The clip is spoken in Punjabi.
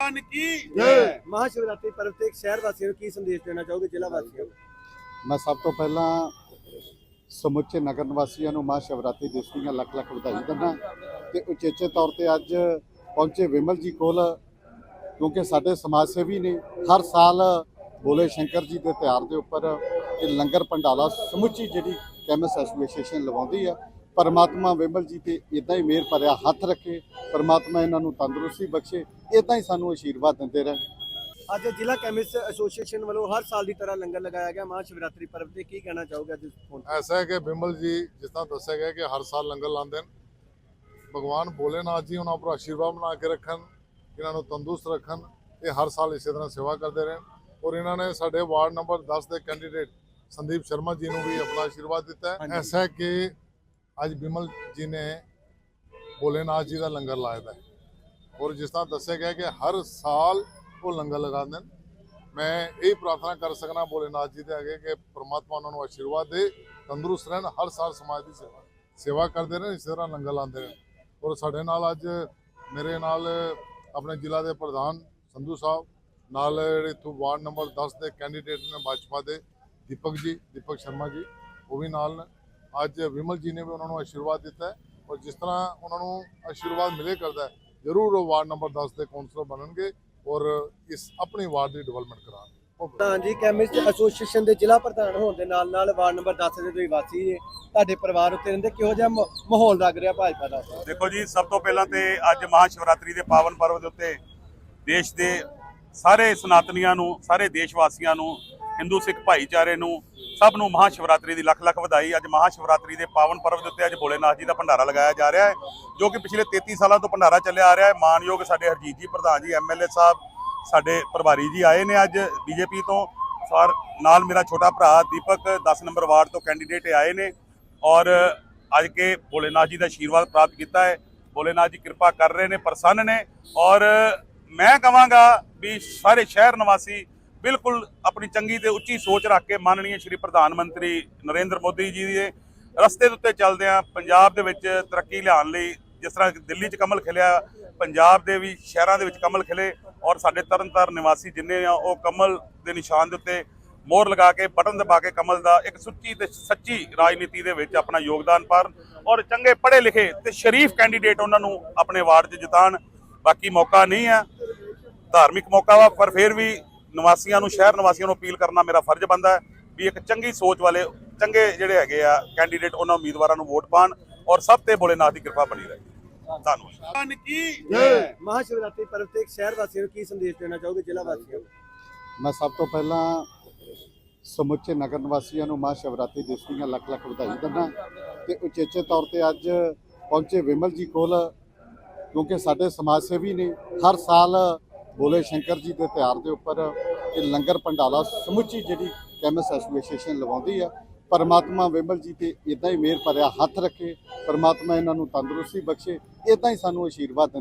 ਭਗਵਾਨ ਕੀ ਜੈ। ਮਹਾਸ਼ਿਵਰਾਤਰੀ ਪਰਵ ਤੇ ਇੱਕ ਸ਼ਹਿਰ ਵਾਸੀਆਂ ਨੂੰ ਕੀ ਸੰਦੇਸ਼ ਦੇਣਾ ਚਾਹੋਗੇ ਜ਼ਿਲ੍ਹਾ ਵਾਸੀਆਂ ਨੂੰ? ਮੈਂ ਸਭ ਤੋਂ ਪਹਿਲਾਂ ਸਮੁੱਚੇ ਨਗਰ ਨਿਵਾਸੀਆਂ ਨੂੰ ਮਹਾਂ ਸ਼ਿਵਰਾਤਰੀ ਦਿਵਸ ਦੀਆਂ ਲੱਖ ਲੱਖ ਵਧਾਈ ਦਿੰਦਾ ਤੇ ਉਚੇਚੇ ਤੌਰ ਤੇ ਅੱਜ ਪਹੁੰਚੇ ਵਿਮਲ ਜੀ ਕੋਲ ਕਿਉਂਕਿ ਸਾਡੇ ਸਮਾਜ ਸੇਵੀ ਨੇ ਹਰ ਸਾਲ ਬੋਲੇ ਸ਼ੰਕਰ ਜੀ ਦੇ ਤਿਉਹਾਰ ਦੇ ਉੱਪਰ ਇਹ ਲੰਗਰ ਭੰਡਾਲਾ ਸਮੁੱਚੀ ਜਿਹੜੀ ਕੈਮਸ ਐਸੋਸੀਏਸ਼ਨ ਲਵਾਉਂਦੀ ਆ ਪਰਮਾਤਮਾ ਵਿਮਲ ਜੀ ਤੇ ਇਦਾਂ ਹੀ ਮਿਹਰ ਭਰਿਆ ਹੱਥ ਰੱਖੇ ਪਰਮਾਤਮਾ ਇਹਨਾਂ ਨੂੰ ਤੰਦਰੁਸਤੀ ਬਖਸ਼ੇ ਇਦਾਂ ਹੀ ਸਾਨੂੰ ਆਸ਼ੀਰਵਾਦ ਦਿੰਦੇ ਰਹਿਣ ਅੱਜ ਜ਼ਿਲ੍ਹਾ ਕੈਮਿਸਟ ਐਸੋਸੀਏਸ਼ਨ ਵੱਲੋਂ ਹਰ ਸਾਲ ਦੀ ਤਰ੍ਹਾਂ ਲੰਗਰ ਲਗਾਇਆ ਗਿਆ ਮਹਾਸ਼ਿਵਰਾਤਰੀ ਪਰਵ ਤੇ ਕੀ ਕਹਿਣਾ ਚਾਹੋਗੇ ਅੱਜ ਫੋਨ ਐਸਾ ਹੈ ਕਿ ਬਿਮਲ ਜੀ ਜਿਸ ਤਰ੍ਹਾਂ ਦੱਸਿਆ ਗਿਆ ਕਿ ਹਰ ਸਾਲ ਲੰਗਰ ਲਾਉਂਦੇ ਨੇ ਭਗਵਾਨ ਭੋਲੇਨਾਥ ਜੀ ਉਹਨਾਂ ਉੱਪਰ ਆਸ਼ੀਰਵਾਦ ਬਣਾ ਕੇ ਰੱਖਣ ਇਹਨਾਂ ਨੂੰ ਤੰਦਰੁਸਤ ਰੱਖਣ ਇਹ ਹਰ ਸਾਲ ਇਸੇ ਤਰ੍ਹਾਂ ਸੇਵਾ ਕਰਦੇ ਰਹਿਣ। ਔਰ ਇਹਨਾਂ ਨੇ ਸਾਡੇ ਵਾਰਡ ਨੰਬਰ 10 ਦੇ ਕੈਂਡੀਡੇਟ ਸੰਦੀਪ ਸ਼ਰਮਾ ਜੀ ਨੂੰ ਵੀ ਆਪਣਾ ਆਸ਼ੀਰਵਾਦ ਦਿੱਤਾ ਹੈ। ਐਸਾ ਕਿ ਅੱਜ ਬਿਮਲ ਜੀ ਨੇ ਭੋਲੇਨਾਥ ਜੀ ਦਾ ਲੰਗਰ ਲਾਇਆ ਹੈ। ਔਰ ਜਿਸ ਤਰ੍ਹਾਂ ਦੱਸਿਆ ਗਿਆ ਕਿ ਹਰ ਸਾਲ ਉਹ ਲੰਗਰ ਲਗਾਉਂਦੇ ਨੇ। ਮੈਂ ਇਹ ਪ੍ਰਾਰਥਨਾ ਕਰ ਸਕਣਾ ਭੋਲੇਨਾਥ ਜੀ ਦੇ ਅੱਗੇ ਕਿ ਪ੍ਰਮਾਤਮਾ ਉਹਨਾਂ ਨੂੰ ਆਸ਼ੀਰਵਾਦ ਦੇ, ਤੰਦਰੁਸਤ ਰਹਿਣ, ਹਰ ਸਾਲ ਸਮਾਜ ਦੀ ਸੇਵਾ ਸੇਵਾ ਕਰਦੇ ਰਹਿਣ, ਇਸ ਤਰ੍ਹਾਂ ਲੰਗਰ ਲਾਉਂਦੇ ਰਹਿਣ। ਔਰ ਸਾਡੇ ਨਾਲ ਅੱਜ ਮੇਰੇ ਨਾਲ ਆਪਣੇ ਜ਼ਿਲ੍ਹਾ ਦੇ ਪ੍ਰਧਾਨ ਸੰਧੂ ਸਾਹਿਬ, ਨਾਲ ਜਿਹੜੇ ਇੱਥੋਂ ਵਾਰਡ ਨੰਬਰ 10 ਦੇ ਕੈਂਡੀਡੇਟ ਨੇ ਭਾਜਪਾ ਦੇ ਦੀਪਕ ਜੀ, ਦੀਪਕ ਸ਼ਰਮਾ ਜੀ, ਉਹ ਵੀ ਨਾਲ ਨੇ। ਅੱਜ ਵਿਮਲ ਜੀ ਨੇ ਵੀ ਉਹਨਾਂ ਨੂੰ ਆਸ਼ੀਰਵਾਦ ਦਿੱਤਾ ਹੈ ਔਰ ਜਿਸ ਤਰ੍ਹਾਂ ਉਹਨਾਂ ਨੂੰ ਆਸ਼ੀਰਵਾਦ ਮਿਲੇ ਕਰਦਾ ਹੈ ਜ਼ਰੂਰ ਉਹ ਵਾਰਡ ਨੰਬਰ 10 ਦੇ ਕੌਂਸਲਰ ਬਣਨਗੇ ਔਰ ਇਸ ਆਪਣੀ ਵਾਰਡ ਦੀ ਡਿਵੈਲਪਮੈਂਟ ਕਰਾਉਣਗੇ ਪ੍ਰਧਾਨ ਜੀ ਕੈਮਿਸਟ ਐਸੋਸੀਏਸ਼ਨ ਦੇ ਜ਼ਿਲ੍ਹਾ ਪ੍ਰਧਾਨ ਹੋਣ ਦੇ ਨਾਲ ਨਾਲ ਵਾਰਡ ਨੰਬਰ 10 ਦੇ ਤੁਸੀਂ ਵਾਸੀ ਜੇ ਤੁਹਾਡੇ ਪਰਿਵਾਰ ਉੱਤੇ ਰਹਿੰਦੇ ਕਿਹੋ ਜਿਹਾ ਮਾਹੌਲ ਲੱਗ ਰਿਹਾ ਭਾਜਪਾ ਦਾ? ਦੇਖੋ ਜੀ ਸਭ ਤੋਂ ਪਹਿਲਾਂ ਤੇ ਅੱਜ ਮਹਾਸ਼ਿਵਰਾਤਰੀ ਦੇ ਪਾਵਨ ਪਰਵ ਦੇ ਉੱਤੇ ਦੇਸ਼ ਦੇ ਸਾਰੇ ਸਨਾਤਨੀਆਂ ਨੂੰ ਸਾਰੇ ਦੇਸ਼ ਵਾਸੀਆਂ ਨੂੰ ਹਿੰਦੂ ਸਿੱਖ ਭਾਈਚਾਰੇ ਨੂੰ ਸਭ ਨੂੰ ਮਹਾਸ਼ਿਵਰਾਤਰੀ ਦੀ ਲੱਖ ਲੱਖ ਵਧਾਈ। ਅੱਜ ਮਹਾਸ਼ਿਵਰਾਤਰੀ ਦੇ ਪਾਵਨ ਪਰਵ ਦੇ ਉੱਤੇ ਅੱਜ ਭੋਲੇਨਾਥ ਜੀ ਦਾ ਭੰਡਾਰਾ ਲਗਾਇਆ ਜਾ ਰਿਹਾ ਹੈ, ਜੋ ਕਿ ਪਿਛਲੇ 33 ਸਾਲਾਂ ਤੋਂ ਭੰਡਾਰਾ ਚੱਲਿਆ ਆ ਰਿਹਾ ਹੈ। ਮਾਨਯੋਗ ਸਾਡੇ ਹਰਜੀਤ ਜੀ ਪ੍ਰਧਾਨ ਜੀ ਐਮਐਲਏ ਸਾਹਿਬ, ਸਾਡੇ ਪ੍ਰਭਾਰੀ ਜੀ ਆਏ ਨੇ ਅੱਜ ਬੀਜੇਪੀ ਤੋਂ। ਸਰ, ਨਾਲ ਮੇਰਾ ਛੋਟਾ ਭਰਾ ਦੀਪਕ 10 ਨੰਬਰ ਵਾਰਡ ਤੋਂ ਕੈਂਡੀਡੇਟ ਆਏ ਨੇ ਔਰ ਅੱਜ ਕੇ ਭੋਲੇਨਾਥ ਜੀ ਦਾ ਆਸ਼ੀਰਵਾਦ ਪ੍ਰਾਪਤ ਕੀਤਾ ਹੈ। ਭੋਲੇਨਾਥ ਜੀ ਕਿਰਪਾ ਕਰ ਰਹੇ ਨੇ, ਪ੍ਰਸੰਨ ਨੇ ਔਰ ਮੈਂ ਕਹਾਂਗਾ ਵੀ ਸਾਰੇ ਸ਼ਹਿਰ ਨਿਵਾਸੀ ਬਿਲਕੁਲ ਆਪਣੀ ਚੰਗੀ ਤੇ ਉੱਚੀ ਸੋਚ ਰੱਖ ਕੇ ਮਾਨਨੀय ਸ਼੍ਰੀ ਪ੍ਰਧਾਨ ਮੰਤਰੀ ਨਰਿੰਦਰ ਮੋਦੀ ਜੀ ਦੇ ਰਸਤੇ ਦੇ ਉੱਤੇ ਚੱਲਦੇ ਆ ਪੰਜਾਬ ਦੇ ਵਿੱਚ ਤਰੱਕੀ ਲਿਆਉਣ ਲਈ ਜਿਸ ਤਰ੍ਹਾਂ ਦਿੱਲੀ 'ਚ ਕਮਲ ਖਿਲਿਆ, ਪੰਜਾਬ ਦੇ ਵੀ ਸ਼ਹਿਰਾਂ ਦੇ ਵਿੱਚ ਕਮਲ ਖਿਲੇ ਔਰ ਸਾਡੇ ਤਰਨਤਾਰਨ ਨਿਵਾਸੀ ਜਿੰਨੇ ਆ, ਉਹ ਕਮਲ ਦੇ ਨਿਸ਼ਾਨ ਦੇ ਉੱਤੇ ਮੋਹਰ ਲਗਾ ਕੇ, ਬਟਨ ਦਬਾ ਕੇ ਕਮਲ ਦਾ ਇੱਕ ਸੁੱਚੀ ਤੇ ਸੱਚੀ ਰਾਜਨੀਤੀ ਦੇ ਵਿੱਚ ਆਪਣਾ ਯੋਗਦਾਨ ਪਾਉਣ ਔਰ ਚੰਗੇ ਪੜ੍ਹੇ ਲਿਖੇ ਤੇ ਸ਼ਰੀਫ ਕੈਂਡੀਡੇਟ ਉਹਨਾਂ ਨੂੰ ਆਪਣੇ ਵਾਰਡ 'ਚ ਜਿਤਾਣ ਬਾਕੀ ਮੌਕਾ ਨਹੀਂ ਆ, ਧਾਰਮਿਕ ਮੌਕਾ ਵਾ, ਪਰ ਫਿਰ ਵੀ ਨਿਵਾਸੀਆਂ ਨੂੰ ਸ਼ਹਿਰ ਨਿਵਾਸੀਆਂ ਨੂੰ ਅਪੀਲ ਕਰਨਾ ਮੇਰਾ ਫਰਜ਼ ਬਣਦਾ ਹੈ ਵੀ ਇੱਕ ਚੰਗੀ ਸੋਚ ਵਾਲੇ ਚੰਗੇ ਜਿਹੜੇ ਹੈਗੇ ਆ ਕੈਂਡੀਡੇਟ ਉਹਨਾਂ ਉਮੀਦਵਾਰਾਂ ਨੂੰ ਵੋਟ ਪਾਣ ਔਰ ਸਭ ਤੇ ਭੋਲੇਨਾਥ ਦੀ ਕਿਰਪਾ ਬਣੀ ਰਹੇ। ਧੰਨਵਾਦ। ਭਗਵਾਨ ਕੀ? ਜੈ। ਮਹਾਸ਼ਿਵਰਾਤਰੀ ਪਰਵ ਤੇ ਇੱਕ ਸ਼ਹਿਰ ਵਾਸੀਆਂ ਨੂੰ ਕੀ ਸੰਦੇਸ਼ ਦੇਣਾ ਚਾਹੋਗੇ ਜ਼ਿਲ੍ਹਾ ਵਾਸੀਆਂ ਨੂੰ? ਮੈਂ ਸਭ ਤੋਂ ਪਹਿਲਾਂ ਸਮੁੱਚੇ ਨਗਰ ਨਿਵਾਸੀਆਂ ਨੂੰ ਮਹਾਂ ਸ਼ਿਵਰਾਤਰੀ ਦਿਵਸ ਦੀਆਂ ਲੱਖ ਲੱਖ ਵਧਾਈ ਦਿੰਦਾ ਤੇ ਉਚੇਚੇ ਤੌਰ ਤੇ ਅੱਜ ਪਹੁੰਚੇ ਵਿਮਲ ਜੀ ਕੋਲ ਕਿਉਂਕਿ ਸਾਡੇ ਸਮਾਜ ਸੇਵੀ ਨੇ ਹਰ ਸਾਲ ਬੋਲੇ ਸ਼ੰਕਰ ਜੀ ਦੇ ਤਿਉਹਾਰ ਦੇ ਉੱਪਰ ਇਹ ਲੰਗਰ ਭੰਡਾਲਾ ਸਮੁੱਚੀ ਜਿਹੜੀ ਕੈਮਸ ਐਸੋਸੀਏਸ਼ਨ ਲਵਾਉਂਦੀ ਆ, ਪਰਮਾਤਮਾ ਵਿਮਲ ਜੀ ਤੇ ਇਦਾਂ ਹੀ ਮਿਹਰ ਭਰਿਆ ਹੱਥ ਰੱਖੇ, ਪਰਮਾਤਮਾ ਇਹਨਾਂ ਨੂੰ ਤੰਦਰੁਸਤੀ ਬਖਸ਼ੇ ਇਦਾਂ ਹੀ ਸਾਨੂੰ ਆਸ਼ੀਰਵਾਦ ਦਿੰਦੇ